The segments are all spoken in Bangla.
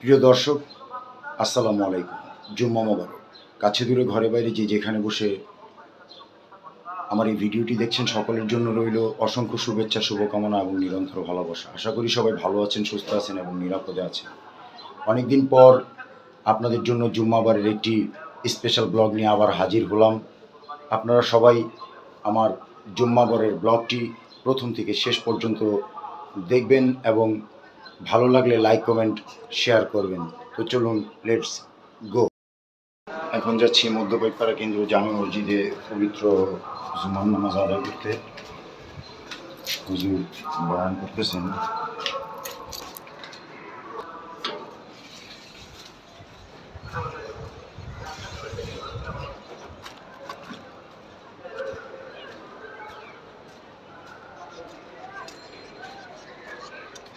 প্রিয় দর্শক, আসসালামু আলাইকুম। জুম্মা মোবারক। কাছে দূরে, ঘরে বাইরে যে যেখানে বসে আমার এই ভিডিওটি দেখছেন সকলের জন্য রইল অসংখ্য শুভেচ্ছা, শুভকামনা এবং নিরন্তর ভালোবাসা। আশা করি সবাই ভালো আছেন, সুস্থ আছেন এবং নিরাপদে আছেন। অনেকদিন পর আপনাদের জন্য জুম্মাবারের একটি স্পেশাল ব্লগ নিয়ে আবার হাজির হলাম। আপনারা সবাই আমার জুম্মাবারের ব্লগটি প্রথম থেকে শেষ পর্যন্ত দেখবেন এবং ভালো লাগলে লাইক কমেন্ট শেয়ার করবেন। তো চলুন লেটস গো এখন যাচ্ছি মধ্যপাইপাড়া কেন্দ্র জামে মসজিদে পবিত্র জুমান নামাজ আদায় করতে। হুজুর বয়ান করতেছেন।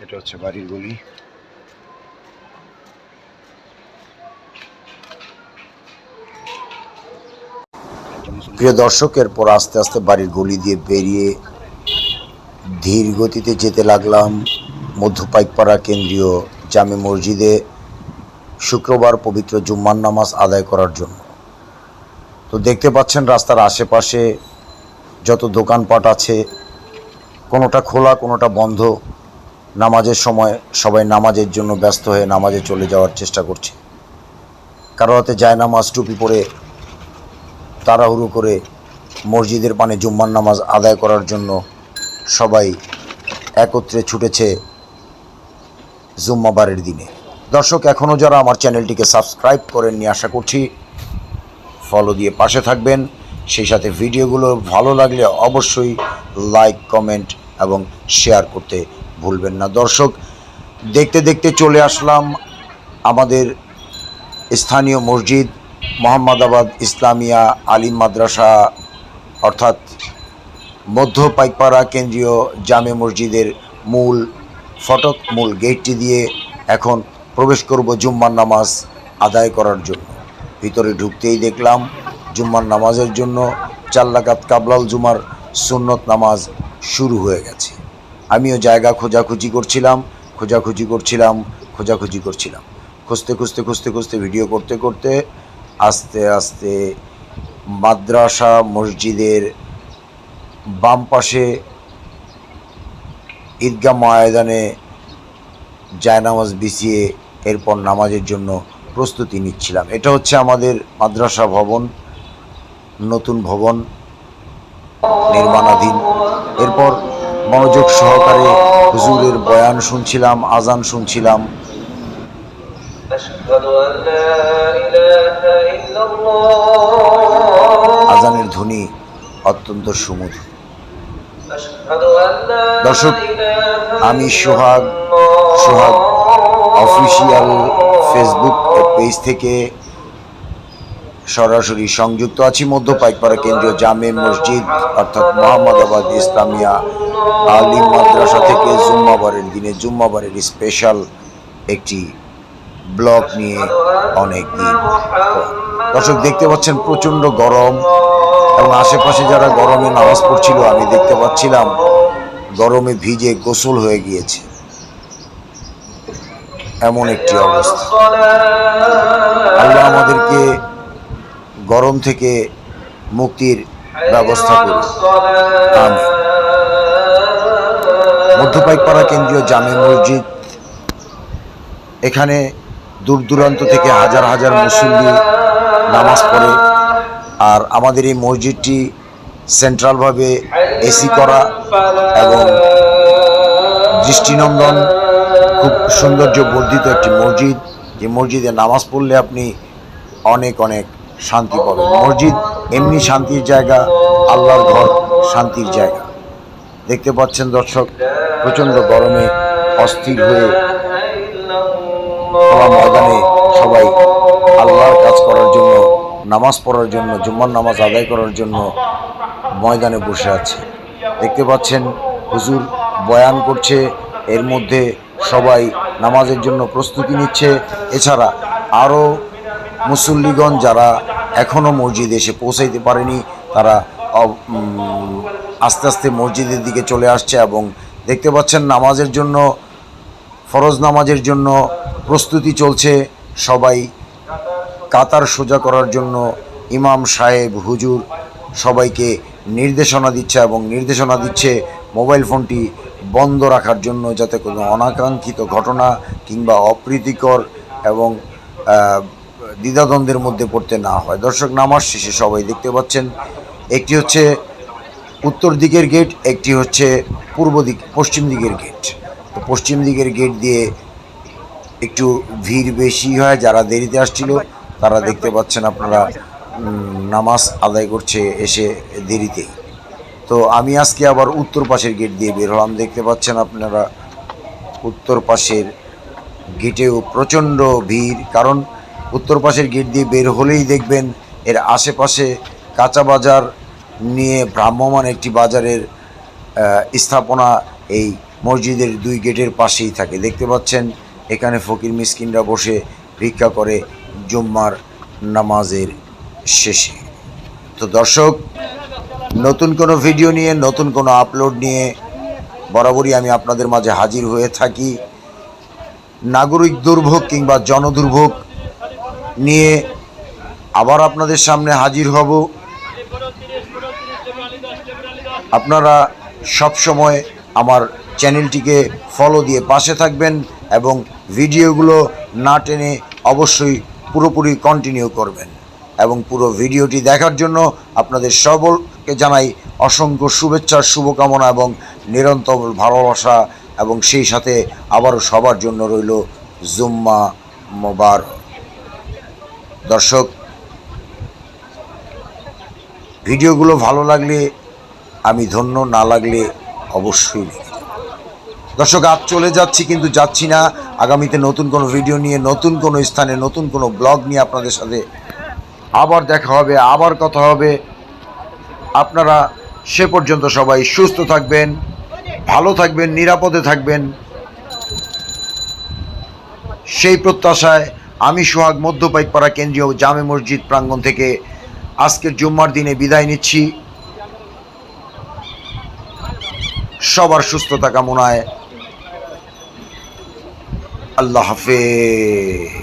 এটা হচ্ছে বাড়ির গলি। প্রিয় দর্শক, এরপর আস্তে আস্তে বাড়ির গলি দিয়ে বেরিয়ে ধীর গতিতে যেতে লাগলাম মধ্যপাইকপাড়া কেন্দ্রীয় জামে মসজিদে শুক্রবার পবিত্র জুম্মার নামাজ আদায় করার জন্য। তো দেখতে পাচ্ছেন রাস্তার আশেপাশে যত দোকানপাট আছে, কোনোটা খোলা, কোনোটা বন্ধ। নামাজের সময় সবাই নামাজের জন্য ব্যস্ত হয়ে নামাজে চলে যাওয়ার চেষ্টা করছে। কারও হাতে যায় নামাজ টুপি পরে তাড়াহুড়ো করে মসজিদের পানে জুম্মার নামাজ আদায় করার জন্য সবাই একত্রে ছুটেছে জুম্মাবারের দিনে। দর্শক এখনও যারা আমার চ্যানেলটিকে সাবস্ক্রাইব করেননি, আশা করছি ফলো দিয়ে পাশে থাকবেন। সেই সাথে ভিডিওগুলো ভালো লাগলে অবশ্যই লাইক কমেন্ট এবং শেয়ার করতে ভুলবেন না। দর্শক, দেখতে দেখতে চলে আসলাম আমাদের স্থানীয় মসজিদ, মোহাম্মদাবাদ ইসলামিয়া আলিম মাদ্রাসা, অর্থাৎ মধ্য পাইকপাড়া কেন্দ্রীয় জামে মসজিদের মূল ফটক, মূল গেটটি দিয়ে এখন প্রবেশ করব জুম্মার নামাজ আদায় করার জন্য। ভিতরে ঢুকতেই দেখলাম জুম্মার নামাজের জন্য চার লাগাত কাবলাল জুমার সুন্নত নামাজ শুরু হয়ে গেছে। আমিও জায়গা খোঁজাখুঁজি করছিলাম খোঁজাখুঁজি করছিলাম খোঁজাখুঁজি করছিলাম। খুঁজতে খুঁজতে খুঁজতে খুঁজতে ভিডিও করতে করতে আস্তে আস্তে মাদ্রাসা মসজিদের বাম পাশে ঈদগাহ ময়দানে জায়নামাজ বিছিয়ে এরপর নামাজের জন্য প্রস্তুতি নিচ্ছিলাম। এটা হচ্ছে আমাদের মাদ্রাসা ভবন, নতুন ভবন, নির্মাণাধীন। এরপর মনোযোগ সহকারে হুজুরের বয়ান শুনছিলাম আজান শুনছিলাম। আজানের ধ্বনি অত্যন্ত সুমধুর। দর্শক আমি Sohag Sohag official Facebook page থেকে সরাসরি সংযুক্ত আছি মধ্য পাইকপাড়া কেন্দ্রীয় জামে মসজিদ অর্থাৎ মোহাম্মদাবাদ ইসলামিয়া আলিম মাদ্রাসা থেকে জুম্মাবারের দিনে জুম্মাবারের স্পেশাল একটি ব্লগ নিয়ে অনেক দিন। দর্শক, দেখতে পাচ্ছেন প্রচণ্ড গরম এবং আশেপাশে যারা গরমে নামাজ পড়ছিল, আমি দেখতে পাচ্ছিলাম গরমে ভিজে গোসল হয়ে গিয়েছে এমন একটি অবস্থা আল্লাহ আমাদেরকে গরম থেকে মুক্তির ব্যবস্থা করুন। মধ্যপাইকপাড়া কেন্দ্রীয় জামে মসজিদ। এখানে দূর দূরান্ত থেকে হাজার হাজার মুসল্লি নামাজ পড়ে। আর আমাদের এই মসজিদটি সেন্ট্রালভাবে এসি করা এবং দৃষ্টিনন্দন, খুব সৌন্দর্য বর্ধিত একটি মসজিদ। যে মসজিদে নামাজ পড়লে আপনি অনেক অনেক শান্তি পাবেন। মসজিদ এমনি শান্তির জায়গা, আল্লাহর ঘর শান্তির জায়গা। দেখতে পাচ্ছেন দর্শক, প্রচণ্ড গরমে অস্থির হয়ে ময়দানে সবাই আল্লাহর কাজ করার জন্য, নামাজ পড়ার জন্য, জুম্মার নামাজ আদায় করার জন্য ময়দানে বসে আছে। দেখতে পাচ্ছেন, হুজুর বয়ান করছে, এর মধ্যে সবাই নামাজের জন্য প্রস্তুতি নিচ্ছে। এছাড়া আরও মুসল্লিগণ যারা এখনও মসজিদে এসে পৌঁছাইতে পারেনি, তারা আস্তে আস্তে মসজিদের দিকে চলে আসছে এবং দেখতে পাচ্ছেন নামাজের জন্য, ফরজ নামাজের জন্য প্রস্তুতি চলছে সবাই। কাতার সোজা করার জন্য ইমাম সাহেব, হুজুর সবাইকে নির্দেশনা দিচ্ছে এবং নির্দেশনা দিচ্ছে মোবাইল ফোনটি বন্ধ রাখার জন্য যাতে কোনো অনাকাঙ্ক্ষিত ঘটনা কিংবা অপ্রীতিকর এবং দ্বিধাদ্বন্দ্বের মধ্যে পড়তে না হয়। দর্শক, নামাজ শেষে সবাই দেখতে পাচ্ছেন, একটি হচ্ছে উত্তর দিকের গেট একটি হচ্ছে পূর্ব দিক, পশ্চিম দিকের গেট তো পশ্চিম দিকের গেট দিয়ে একটু ভিড় বেশি হয়, যারা দেরিতে আসছিল, তারা দেখতে পাচ্ছেন আপনারা নামাজ আদায় করছে এসে দেরিতেই। তো আমি আজকে আবার উত্তর পাশের গেট দিয়ে বের হলাম, দেখতে পাচ্ছেন আপনারা উত্তর পাশের গেটেও প্রচণ্ড ভিড়, কারণ উত্তর পাশের গেট দিয়ে বের হলেই দেখবেন এর আশেপাশে কাঁচা বাজার নিয়ে ভ্রাম্যমান একটি বাজারের স্থাপনা এই মসজিদের দুই গেটের পাশেই থাকে। দেখতে পাচ্ছেন, এখানে ফকির মিসকিনরা বসে ভিক্ষা করে জুম্মার নামাজের শেষে। তো দর্শক, নতুন কোনো ভিডিও নিয়ে, নতুন কোনো আপলোড নিয়ে বরাবরই আমি আপনাদের মাঝে হাজির হয়ে থাকি। নাগরিক দুর্ভোগ কিংবা জনদুর্ভোগ নিয়ে আবার আপনাদের সামনে হাজির হব। আপনারা সব সময় আমার চ্যানেলটিকে ফলো দিয়ে পাশে থাকবেন এবং ভিডিওগুলো না টেনে অবশ্যই পুরোপুরি কন্টিনিউ করবেন এবং পুরো ভিডিওটি দেখার জন্য আপনাদের সকলকে জানাই অসংখ্য শুভেচ্ছা, শুভকামনা এবং নিরন্তর ভালোবাসা এবং সেই সাথে আবারও সবার জন্য রইল জুম্মা মোবার দর্শক ভিডিওগুলো ভালো লাগলে, আমি ধন্য, না লাগলে অবশ্যই দর্শক, আজ চলে যাচ্ছি, কিন্তু যাচ্ছি না। আগামীতে নতুন কোনো ভিডিও নিয়ে, নতুন কোনো স্থানে, নতুন কোনো ব্লগ নিয়ে আপনাদের সাথে আবার দেখা হবে, আবার কথা হবে। আপনারা সে পর্যন্ত সবাই সুস্থ থাকবেন, ভালো থাকবেন, নিরাপদে থাকবেন। সেই প্রত্যাশায় আমি সোহাগ, মধ্যপাইকপাড়া কেন্দ্রীয় জামে মসজিদ প্রাঙ্গণ থেকে আজকের জুম্মার দিনে বিদায় নিচ্ছি। সবার সুস্থতা কামনায় আল্লাহ হাফেজ।